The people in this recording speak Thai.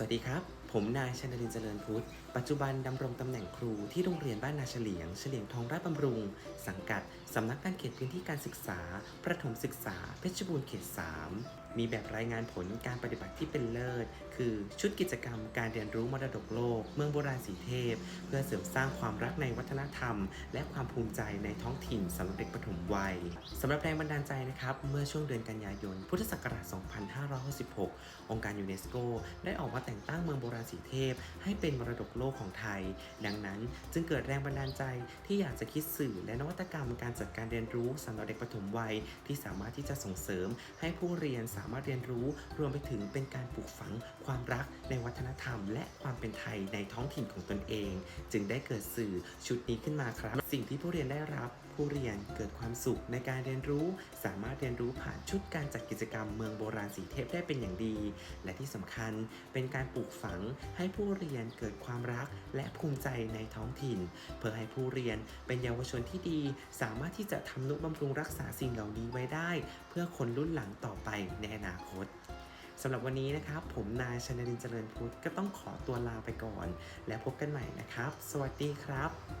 สวัสดีครับผมนายชนรินเจริญพุทธ ปัจจุบันดำรงตำแหน่งครูที่โรงเรียนบ้านนาเฉลียง เฉลียงทองราชบำรุง สังกัด สำนักงานเขตพื้นที่การศึกษา ประถมศึกษา เพชรบูรณ์เขต 3 มีแบบรายงานผลการปฏิบัติที่เป็นเลิศ คือชุดกิจกรรมการเรียนรู้มรดกโลก เมืองโบราณสีเทพ เพื่อเสริมสร้างความรักในวัฒนธรรม และความภูมิใจในท้องถิ่นสำหรับเด็กปฐมวัยสำหรับแรงบันดาลใจนะครับ เมื่อช่วงเดือนกันยายน พุทธศักราช 2566 องค์การยูเนสโก ได้ออกมาแต่งตั้งเมืองโบราณสีเทพ ให้เป็นมรดกโลกของไทย ดังนั้นจึงเกิดแรงบันดาลใจที่อยากจะคิดสื่อและนวัตกรรมการจัดการเรียนรู้สำหรับเด็กปฐมวัย ที่สามารถที่จะส่งเสริม ให้ผู้เรียนสามารถเรียนรู้ รวมไปถึงเป็นการปลูกฝังความรักในวัฒนธรรม และความเป็นไทยในท้องถิ่นของตนเอง จึงได้เกิดสื่อชุดนี้ขึ้นมาครับ สิ่งที่ผู้เรียนได้รับผู้เรียนเกิดความสุขในการเรียนรู้ สามารถเรียนรู้ผ่านชุดการจัดกิจกรรมเมืองโบราณสีเทพได้เป็นอย่างดี และที่สำคัญเป็นการปลูกฝังให้ผู้เรียนเกิดความรักและภูมิใจในท้องถิ่น เพื่อให้ผู้เรียนเป็นเยาวชนที่ดี สามารถที่จะทำนุบำรุงรักษาสิ่งเหล่านี้ไว้ได้ เพื่อคนรุ่นหลังต่อไปในอนาคตสำหรับวันนี้นะครับ ผมนายชนรินเจริญพุทธก็ต้องขอตัวลาไปก่อน และพบกันใหม่นะครับ สวัสดีครับ